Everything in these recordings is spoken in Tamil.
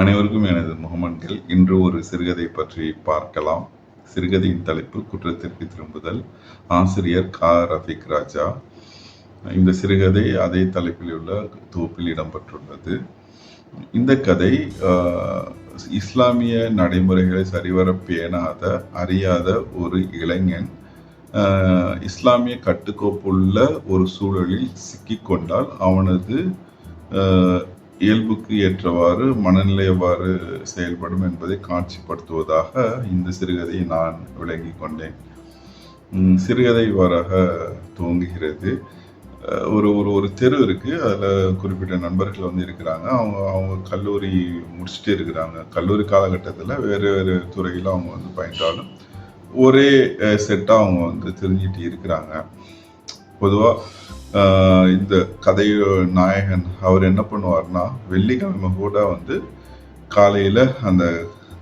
அனைவருக்கும் எனது முகமன்கள் இன்று ஒரு சிறுகதை பற்றி பார்க்கலாம். சிறுகதையின் தலைப்பு குற்றத்திற்கு திரும்புதல். ஆசிரியர் கா. ரஃபிக் ராஜா. இந்த சிறுகதை அதே தலைப்பில் உள்ள தொகுப்பில் இடம்பெற்றுள்ளது. இந்த கதை இஸ்லாமிய நடைமுறைகளை சரிவர பேணாத அறியாத ஒரு இளைஞன் இஸ்லாமிய கட்டுக்கோப்புள்ள ஒரு சூழலில் சிக்கிக்கொண்டால் அவனது இயல்புக்கு ஏற்றவாறு மனநிலை எவ்வாறு செயல்படும் என்பதை காட்சிப்படுத்துவதாக இந்த சிறுகதையை நான் விளங்கி கொண்டேன். சிறுகதை வாராக துவங்குகிறது. ஒரு ஒரு ஒரு தெரு இருக்குது அதில் குறிப்பிட்ட நண்பர்கள் வந்து இருக்கிறாங்க. அவங்க அவங்க கல்லூரி முடிச்சுட்டு இருக்கிறாங்க. கல்லூரி காலகட்டத்தில் வேறு வேறு துறையில் அவங்க வந்து பயின்றாலும் ஒரே செட்டாக அவங்க வந்து தெரிஞ்சிட்டு இருக்கிறாங்க. பொதுவாக இந்த கதை நாயகன் அவர் என்ன பண்ணுவார்னா வெள்ளிக்கிழமை கூட வந்து காலையில் அந்த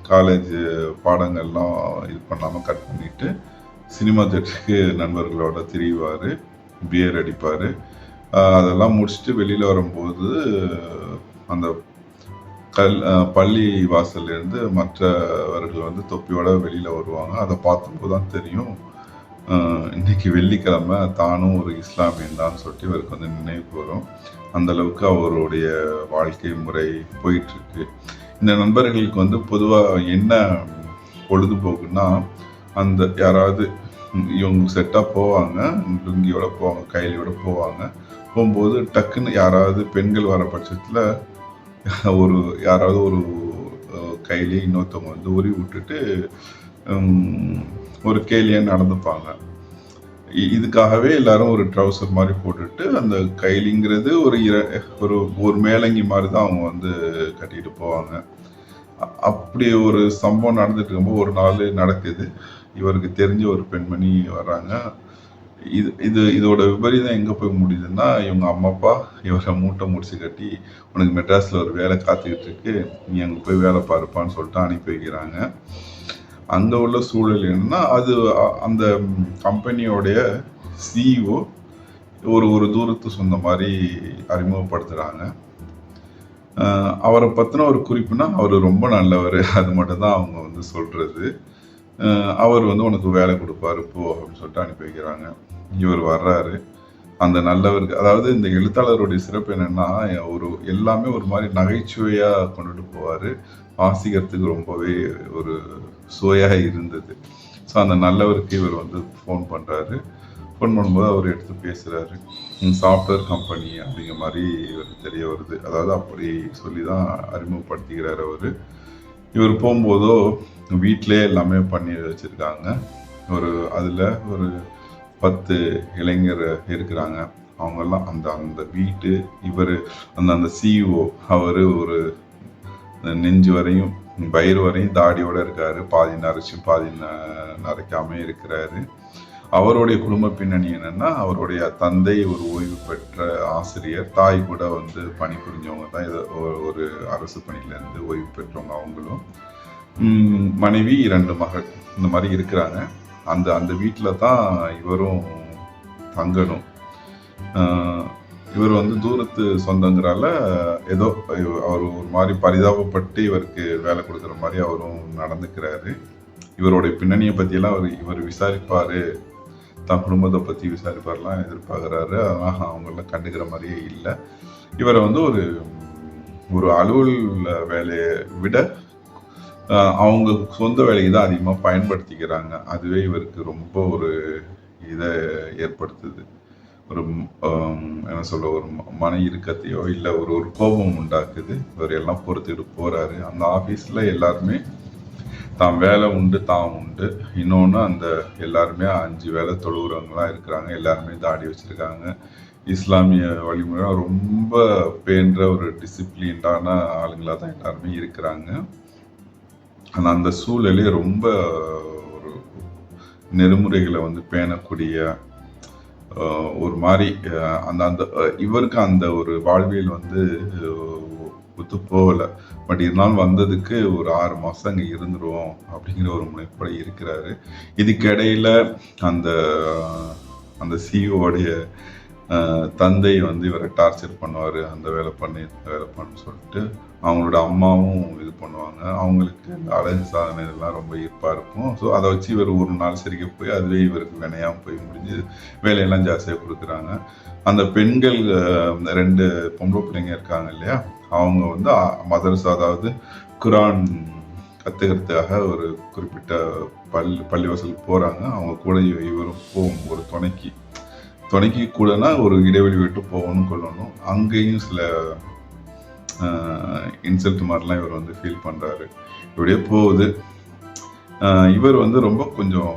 காலேஜ் பாடங்கள்லாம் இது பண்ணாமல் கட் பண்ணிட்டு சினிமா தேட்டருக்கு நண்பர்களோட திரிவார் பியர் அடிப்பார். அதெல்லாம் முடிச்சுட்டு வெளியில் வரும்போது அந்த கல் பள்ளி வாசல்ல இருந்து மற்றவர்கள் வந்து தொப்பியோட வெளியில் வருவாங்க. அதை பார்த்தபோது தான் தெரியும். இன்றைக்கி இன்னைக்கு வெள்ளிக்கிழமை தானும் ஒரு இஸ்லாமியன் தான் சொல்லிட்டு இவருக்கு வந்து நினைவு வரும். அந்த அளவுக்கு அவருடைய வாழ்க்கை முறை போயிட்டு இருக்கு இந்த நண்பர்களுக்கு வந்து பொதுவாக என்ன பொழுதுபோக்குன்னா அந்த யாராவது இவங்க செட்டாக போவாங்க லுங்கியோட போவாங்க கைலியோட போவாங்க. போகும்போது டக்குன்னு யாராவது பெண்கள் வர பட்சத்தில் ஒரு யாராவது ஒரு கையிலே இன்னொருத்தவங்க வந்து உரி விட்டுட்டு ஒரு கேலியாக நடந்துப்பாங்க. இ- இதுக்காகவே எல்லாரும் ஒரு ட்ரௌசர் மாதிரி போட்டுட்டு அந்த கைலிங்கிறது ஒரு இர ஒரு ஒரு மேலங்கி மாதிரி தான் அவங்க வந்து கட்டிட்டு போவாங்க. அப்படி ஒரு சம்பவம் நடந்துட்டு இருக்கும்போது ஒரு நாள் நடக்குது. இவருக்கு தெரிஞ்ச ஒரு பெண்மணி வர்றாங்க. இது இது இதோட விபரீதம் எங்கே போய் முடியுதுன்னா இவங்க அம்மா அப்பா இவரை மூட்டை முடிச்சு கட்டி உனக்கு மெட்ராஸில் ஒரு வேலை காத்துக்கிட்டு இருக்கு. நீ அங்கே போய் வேலை பார்ப்பான்னு சொல்லிட்டு அனுப்பி வைக்கிறாங்க. அங்கே உள்ள சூழல் என்னன்னா அது அ- அந்த கம்பெனியோடைய சிஇஓ ஒரு ஒரு தூரத்து சொந்த மாதிரி அறிமுகப்படுத்துகிறாங்க அவரை பற்றின ஒரு குறிப்புனா அவர் ரொம்ப நல்லவர். அது மட்டும்தான் அவங்க வந்து சொல்கிறது அவர் வந்து உனக்கு வேலை கொடுப்பாரு போ அப்படின்னு சொல்லிட்டு அனுப்பி வைக்கிறாங்க. இவர் வர்றாரு. அந்த நல்லவருக்கு அதாவது இந்த எழுத்தாளருடைய சிறப்பு என்னென்னா ஒரு எல்லாமே ஒரு மாதிரி நகைச்சுவையாக கொண்டுட்டு போவார். வாசிக்கிறதுக்கு ரொம்பவே ஒரு சுவையாக இருந்தது. ஸோ அந்த நல்லவருக்கு இவர் வந்து ஃபோன் பண்ணுறாரு ஃபோன் பண்ணும்போது அவர் எடுத்து பேசுகிறாரு சாஃப்ட்வேர் கம்பெனி அப்படிங்கிற மாதிரி இவர் தெரிய வருது. அதாவது அப்படி சொல்லி தான் அறிமுகப்படுத்திக்கிறார் அவர். இவர் போகும்போதோ வீட்டிலே எல்லாமே பண்ணி வச்சுருக்காங்க. ஒரு அதில் ஒரு பத்து இளைஞர் இருக்கிறாங்க. அவங்கெல்லாம் அந்த அந்த வீட்டு இவர் அந்த அந்த சிஇஓ அவர் ஒரு நெஞ்சு வரையும் வயிறு வரையும் தாடியோடு இருக்காரு. பாதி நரைச்சு பாதி ந- நரைக்காம இருக்கிறாரு. அவருடைய குடும்ப பின்னணி என்னன்னா அவருடைய தந்தை ஒரு ஓய்வு பெற்ற ஆசிரியர். தாய் கூட வந்து பணிபுரிஞ்சவங்க தான். இது ஒரு- அரசு பணியிலேருந்து ஓய்வு பெற்றவங்க அவங்களும். மனைவி இரண்டு மகள். இந்த மாதிரி இருக்கிறாங்க. அந்த அந்த வீட்டில் தான் இவரும் தங்கணும். இவர் வந்து தூரத்து சொந்தங்கிறால ஏதோ அவர் ஒரு மாதிரி பரிதாபப்பட்டு இவருக்கு வேலை கொடுக்குற மாதிரி அவரும் நடந்துக்கிறாரு. இவருடைய பின்னணியை பற்றியெல்லாம் அவர் இவர் விசாரிப்பார். தன் குடும்பத்தை பற்றி விசாரிப்பார்லாம் எதிர்பார்க்குறாரு. ஆனால் அவங்களாம் கண்டுக்கிற மாதிரியே இல்லை. இவரை வந்து ஒரு ஒரு அலுவல் வேலையை விட அவங்க சொந்த வேலையை தான் அதிகமாக பயன்படுத்திக்கிறாங்க. அதுவே இவருக்கு ரொம்ப ஒரு இதை ஏற்படுத்துது. ஒரு என்ன சொல்ல ஒரு மன இறுக்கத்தையோ இல்லை ஒரு ஒரு கோபம் உண்டாக்குது. இவர் எல்லாம் பொறுத்துக்கிட்டு போகிறாரு அந்த ஆஃபீஸில் எல்லாருமே தான் வேலை உண்டு தான் உண்டு. இன்னொன்று அந்த எல்லாருமே அஞ்சு வேலை தொழுகிறவங்களாம் இருக்கிறாங்க. எல்லாருமே தாடி வச்சுருக்காங்க. இஸ்லாமிய வழிமுறை ரொம்ப பேன்ற ஒரு டிசிப்ளின்டான ஆளுங்களாக தான் எல்லாருமே இருக்கிறாங்க. ஆனால் அந்த சூழலே ரொம்ப ஒரு நெறிமுறைகளை வந்து பேணக்கூடிய ஒரு மாதிரி அந்த அந்த இவருக்கு அந்த ஒரு வாழ்வியல் வந்து ஒத்து போகலை. பட் இருந்தாலும் வந்ததுக்கு ஒரு ஆறு மாதம் அங்கே இருந்துருவோம் அப்படிங்கிற ஒரு முனைப்பட இருக்கிறாரு. இதுக்கிடையில அந்த அந்த சிஇஓடைய தந்தை வந்து இவரை டார்ச்சர் பண்ணுவார் அந்த வேலை பண்ணி இந்த வேலை பண்ணு சொல்லிட்டு அவங்களோட அம்மாவும் இது பண்ணுவாங்க. அவங்களுக்கு இந்த அழகு சாதனை இதெல்லாம் ரொம்ப ஈர்ப்பாக இருக்கும். ஸோ அதை வச்சு இவர் ஒரு நாள் சரிக்க போய் அதுவே இவருக்கு வினையாக போய் முடிஞ்சு வேலையெல்லாம் ஜாஸ்தியாக கொடுக்குறாங்க. அந்த பெண்கள் ரெண்டு பொம்பளை பிள்ளைங்க இருக்காங்க இல்லையா? அவங்க வந்து மதரசா அதாவது குரான் கற்றுக்கிறதுக்காக ஒரு குறிப்பிட்ட பள்ளி பள்ளிவாசலுக்கு போகிறாங்க அவங்க கூட இவரும் போகும் ஒரு துணைக்கு. துணைக்கு கூடனா ஒரு இடைவெளி விட்டு போகணும் கொள்ளணும். அங்கேயும் சில இன்சல்ட் மாதிரிலாம் இவர் வந்து ஃபீல் பண்ணுறாரு இப்படியே போகுது. இவர் வந்து ரொம்ப கொஞ்சம்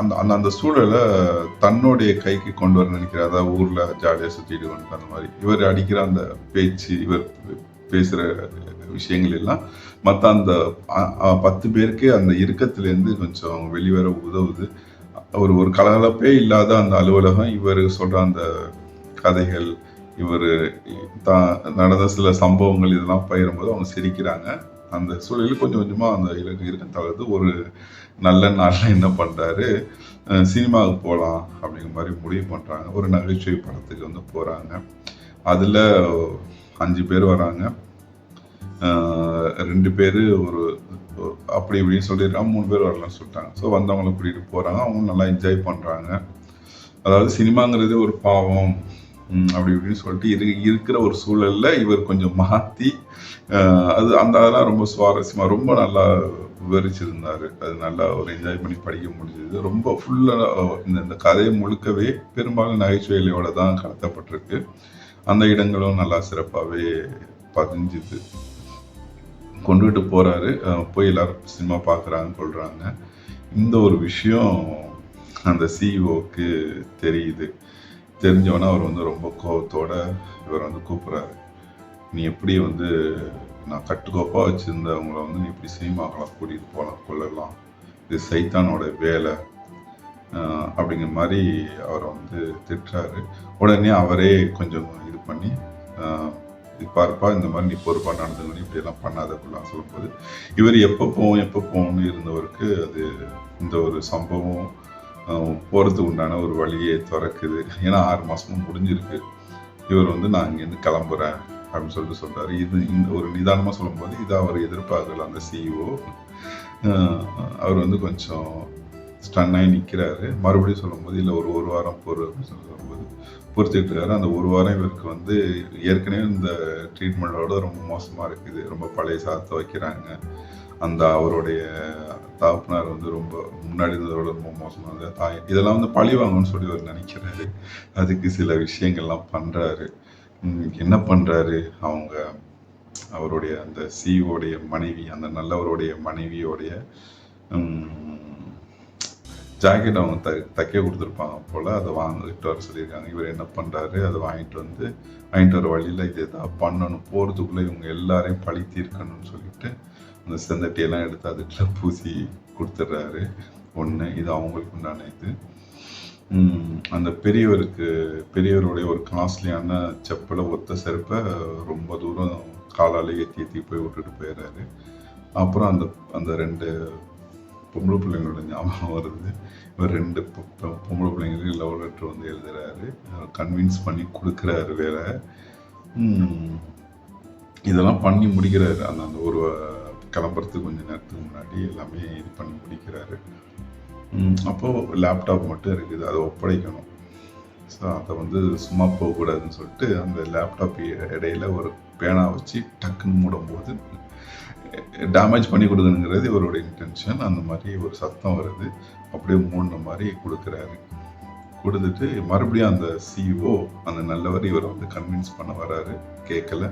அந்த அந்த அந்த சூழலை தன்னுடைய கைக்கு கொண்டு வர நினைக்கிறார்? அதாவது ஊரில் ஜாலியாக சுற்றிட்டு கொண்டு அந்த மாதிரி. இவர் அடிக்கிற அந்த பேச்சு இவர் பேசுகிற விஷயங்கள் எல்லாம் மற்ற அந்த பத்து பேருக்கு அந்த இறுக்கத்துலேருந்து கொஞ்சம் வெளிவர உதவுது. ஒரு ஒரு கலகலப்பே இல்லாத அந்த அலுவலகம் இவர் சொல்ற அந்த கதைகள் இவர் தான் நடந்த சில சம்பவங்கள் இதெல்லாம் பயிரும்போது அவங்க சிரிக்கிறாங்க. அந்த சூழலில் கொஞ்சம் கொஞ்சமாக அந்த இலக்கு இருக்க. தவிர்த்து ஒரு நல்ல நாளில் என்ன பண்ணுறாரு சினிமாவுக்கு போகலாம் அப்படிங்கிற மாதிரி முடிவு பண்ணுறாங்க ஒரு நகைச்சுவை படத்துக்கு வந்து போகிறாங்க அதில் அஞ்சு பேர் வராங்க. ரெண்டு பேர் ஒரு அப்படி இப்படின்னு சொல்லிடுறாங்க மூணு பேர் வரலாம்னு சொல்லிட்டாங்க. ஸோ வந்தவங்களை கூட்டிகிட்டு போகிறாங்க அவங்க நல்லா என்ஜாய் பண்ணுறாங்க அதாவது சினிமாங்கிறது ஒரு பாவம். அப்படி இப்படின்னு சொல்லிட்டு இரு இருக்கிற ஒரு சூழலில் இவர் கொஞ்சம் மாற்றி அது அந்த அதெல்லாம் ரொம்ப சுவாரஸ்யமாக ரொம்ப நல்லா விவரிச்சிருந்தார். அது நல்லா ஒரு என்ஜாய் பண்ணி படிக்க முடிஞ்சது. ரொம்ப ஃபுல்லாக இந்த இந்த கதையை முழுக்கவே பெரும்பாலும் நகைச்சுவையிலோட தான் கடத்தப்பட்டிருக்கு. அந்த இடங்களும் நல்லா சிறப்பாகவே பதிஞ்சுது. கொண்டுகிட்டு போகிறாரு போய் எல்லோரும் சினிமா பார்க்குறாங்க சொல்கிறாங்க இந்த ஒரு விஷயம் அந்த சிஇஓக்கு தெரியுது. தெரிஞ்சவொன்னே அவர் வந்து ரொம்ப கோபத்தோடு இவர் வந்து கூப்பிட்றாரு நீ எப்படி வந்து நான் கட்டுக்கோப்பாக வச்சுருந்தவங்கள வந்து நீ இப்படி சினிமாக்கெல்லாம் கூட்டிகிட்டு போகலாம் கொள்ளலாம் இது சைத்தானோட வேலை. அப்படிங்கிற மாதிரி அவரை வந்து திட்டுறாரு. உடனே அவரே கொஞ்சம் இது பண்ணி இது இந்த மாதிரி நீ பொறுப்பா நடந்துக்கணும் இப்படி எல்லாம் அப்படிலாம் சொல்லும்போது இவர் எப்போ போவோம் எப்போ போவோம்னு இருந்தவருக்கு அது இந்த ஒரு சம்பவம் போகிறதுக்கு உண்டான ஒரு வழியை திறக்குது. ஏன்னா ஆறு மாதமும் முடிஞ்சிருக்கு. இவர் வந்து நான் இங்கேருந்து கிளம்புறேன் அப்படின்னு சொல்லிட்டு சொல்கிறாரு இது இந்த ஒரு நிதானமாக சொல்லும்போது இது அவர் எதிர்பார்க்கல. அந்த சிஇஓ அவர் வந்து கொஞ்சம் ஸ்டன்னாகி நிற்கிறாரு. மறுபடியும் சொல்லும்போது இல்லை ஒரு ஒரு வாரம் பொறு அப்படின்னு சொல்லி சொல்லும்போது பொறுத்துக்கிட்டு இருக்காரு. அந்த ஒரு வாரம் இவருக்கு வந்து ஏற்கனவே இந்த ட்ரீட்மெண்ட்டோட ரொம்ப மோசமாக இருக்குது. ரொம்ப பழைய சாதத்தை வைக்கிறாங்க. அந்த அவருடைய தாப்புனார் வந்து ரொம்ப முன்னாடி இருந்ததோட ரொம்ப மோசமாக தாய் இதெல்லாம் வந்து பழி வாங்கணும்னு சொல்லி அவர் நினைக்கிறாரு. அதுக்கு சில விஷயங்கள்லாம் பண்ணுறாரு என்ன பண்ணுறாரு அவங்க அவருடைய அந்த சிஓடைய மனைவி அந்த நல்லவருடைய மனைவியோடைய ஜாக்கெட் அவங்க த தைக்க கொடுத்துருப்பாங்க போல் அதை வாங்கிட்டு வர சொல்லியிருக்காங்க. இவர் என்ன பண்ணுறாரு அதை வாங்கிட்டு வந்து வாங்கிட்டு வர வழியில் இது எதாவது பண்ணணும் போகிறதுக்குள்ளே இவங்க எல்லாரையும் பழி தீர்க்கணும்னு சொல்லிட்டு அந்த செந்தட்டியெல்லாம் எடுத்து அதுக்குள்ள பூசி கொடுத்துட்றாரு. ஒன்று இது அவங்களுக்கு உண்டான இது. அந்த பெரியவருக்கு பெரியவருடைய ஒரு காஸ்ட்லியான செப்பலை ஒத்த செருப்பை ரொம்ப தூரம் காலால் ஏற்றி ஏற்றி போய் விட்டுட்டு போயிடுறாரு. அப்புறம் அந்த அந்த ரெண்டு பொம்பளை பிள்ளைங்களோட ஞாபகம் வருது. இவர் ரெண்டு பொம்பளை பிள்ளைங்களுக்கு லவ் லெட்டர் வந்து எழுதுறாரு. கன்வின்ஸ் பண்ணி கொடுக்குறாரு வேற. இதெல்லாம் பண்ணி முடிக்கிறாரு. அந்த அந்த ஒரு கிளம்புறதுக்கு கொஞ்சம் நேரத்துக்கு முன்னாடி எல்லாமே இது பண்ணி முடிக்கிறாரு. அப்போது லேப்டாப் மட்டும் இருக்குது. அதை ஒப்படைக்கணும். ஸோ அதை வந்து சும்மா போகக்கூடாதுன்னு சொல்லிட்டு அந்த லேப்டாப் இடையில ஒரு பேனா வச்சு டக்குன்னு மூடும்போது டேமேஜ் பண்ணி கொடுக்கணுங்கிறது இவரோட இன்டென்ஷன் அந்த மாதிரி ஒரு சத்தம் வருது. அப்படியே மூடின மாதிரி கொடுக்குறாரு. கொடுத்துட்டு மறுபடியும் அந்த சிஓ அந்த நல்லவர் இவரை வந்து கன்வின்ஸ் பண்ண வராரு. கேட்கல.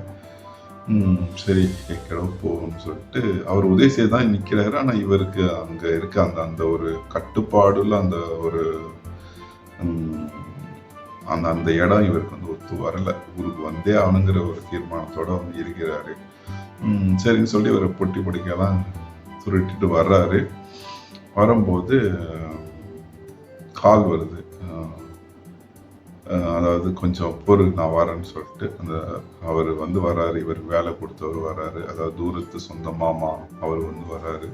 சரி கேட்கல போகும்னு சொல்லிட்டு அவர் உதவி தான் நிற்கிறாரு ஆனால் இவருக்கு அங்கே இருக்க அந்த அந்த ஒரு கட்டுப்பாடுல அந்த ஒரு அந்த அந்த இடம் இவருக்கு வந்து ஒத்து வரலை. ஊருக்கு வந்தே ஆணுங்கிற ஒரு தீர்மானத்தோட வந்து இருக்கிறாரு. சரின்னு சொல்லி இவர் பொட்டி பொடிக்கெல்லாம் சுருட்டிட்டு வர்றாரு. வரும்போது கால் வருது. அதாவது கொஞ்சம் பொறு நான் வரேன்னு சொல்லிட்டு அந்த அவர் வந்து வராரு இவருக்கு வேலை கொடுத்தவர் வராரு அதாவது தூரத்து சொந்த மாமா அவர் வந்து வராரு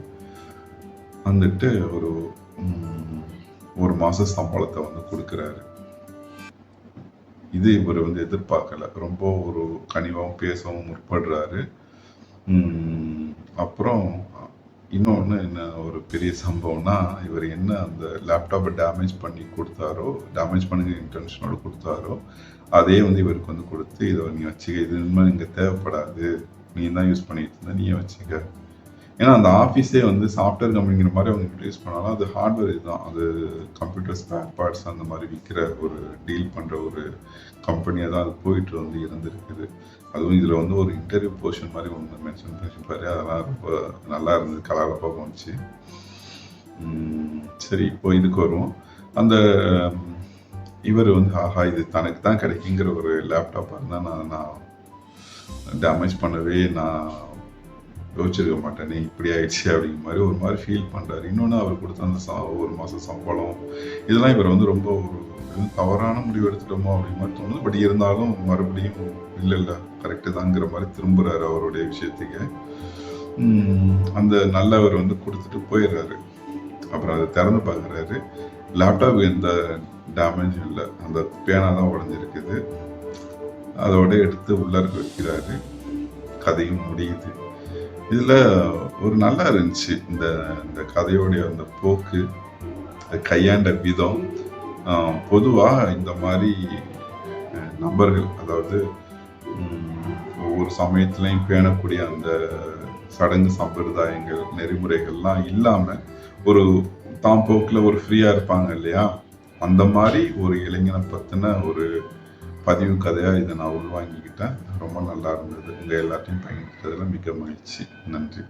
வந்துட்டு ஒரு ஒரு மாத சம்பளத்தை வந்து கொடுக்குறாரு. இது இவர் வந்து எதிர்பார்க்கல. ரொம்ப ஒரு கனிவாகவும் பேசவும் முற்படுறாரு. அப்புறம் இன்னொன்று என்ன ஒரு பெரிய சம்பவம்னா இவர் என்ன அந்த லேப்டாப்பை டேமேஜ் பண்ணி கொடுத்தாரோ டேமேஜ் பண்ணுங்க இன்டென்ஷனோட கொடுத்தாரோ அதே வந்து இவருக்கு வந்து கொடுத்து இதை நீ வச்சுக்க இது இனிமேல் இங்கே தேவைப்படாது. நீ தான் யூஸ் பண்ணிட்டு இருந்தால் நீயே வச்சுக்க. ஏன்னா அந்த ஆஃபீஸே வந்து சாஃப்ட்வேர் கம்பெனிங்கிற மாதிரி அவங்க யூஸ் பண்ணாலும் அது ஹார்ட்வேர் இதுதான் அது கம்ப்யூட்டர் ஸ்பேர் பார்ட்ஸ் அந்த மாதிரி விற்கிற ஒரு டீல் பண்ணுற ஒரு கம்பெனியாக தான் அது போயிட்டு வந்து இருந்திருக்குது. அதுவும் இதில் வந்து ஒரு இன்டர்வியூ போர்ஷன் மாதிரி ஒன்று மென்ஷன் பண்ணியிருப்பாரு. அதெல்லாம் ரொம்ப நல்லா இருந்தது. கலகலப்பாக போணுச்சு சரி இப்போ இதுக்கு வருவோம். அந்த இவர் வந்து ஆஹா இது தனக்கு தான் கிடைக்குங்கிற ஒரு லேப்டாப்பாக இருந்தால் நான் நான் டேமேஜ் பண்ணவே நான் யோசிச்சிருக்க மாட்டேனே. இப்படி ஆயிடுச்சு அப்படிங்கிற மாதிரி ஒரு மாதிரி ஃபீல் பண்ணுறாரு இன்னொன்று அவர் கொடுத்த அந்த சா ஒரு மாதம் சம்பளம். இதெல்லாம் இவர் வந்து ரொம்ப ஒரு தவறான முடிவு எடுத்துட்டோமோ அப்படிங்கிற மாதிரி தோணுது. பட் இருந்தாலும் மறுபடியும் இல்லை இல்லை. கரெக்டு தாங்கிற மாதிரி திரும்புகிறாரு அவருடைய விஷயத்துக்கு. அந்த நல்லவர் வந்து கொடுத்துட்டு போயிடுறாரு. அப்புறம் அதை திறந்து பார்க்குறாரு. லேப்டாப் எந்த டேமேஜும் இல்லை. அந்த பேனா தான் உடஞ்சிருக்குது. அதோட எடுத்து உள்ளார வைக்கிறாரு கதையும் முடியுது. இதில் ஒரு நல்லா இருந்துச்சு. இந்த இந்த கதையோடைய அந்த போக்கு கையாண்ட விதம் பொதுவாக இந்த மாதிரி நபர்கள் அதாவது ஒவ்வொரு சமயத்துலையும் பேணக்கூடிய அந்த சடங்கு சம்பிரதாயங்கள் நெறிமுறைகள்லாம் இல்லாமல் ஒரு தாம் போக்கில் ஒரு ஃப்ரீயாக இருப்பாங்க இல்லையா? அந்த மாதிரி ஒரு இளைஞனை பற்றின ஒரு பதிவு கதையாக இதை நான் உள்வாங்கிக்கிட்டேன். ரொம்ப நல்லா இருந்தது உங்கள் எல்லாத்தையும் பயன்படுத்ததெல்லாம் மிக மகிழ்ச்சி. நன்றி.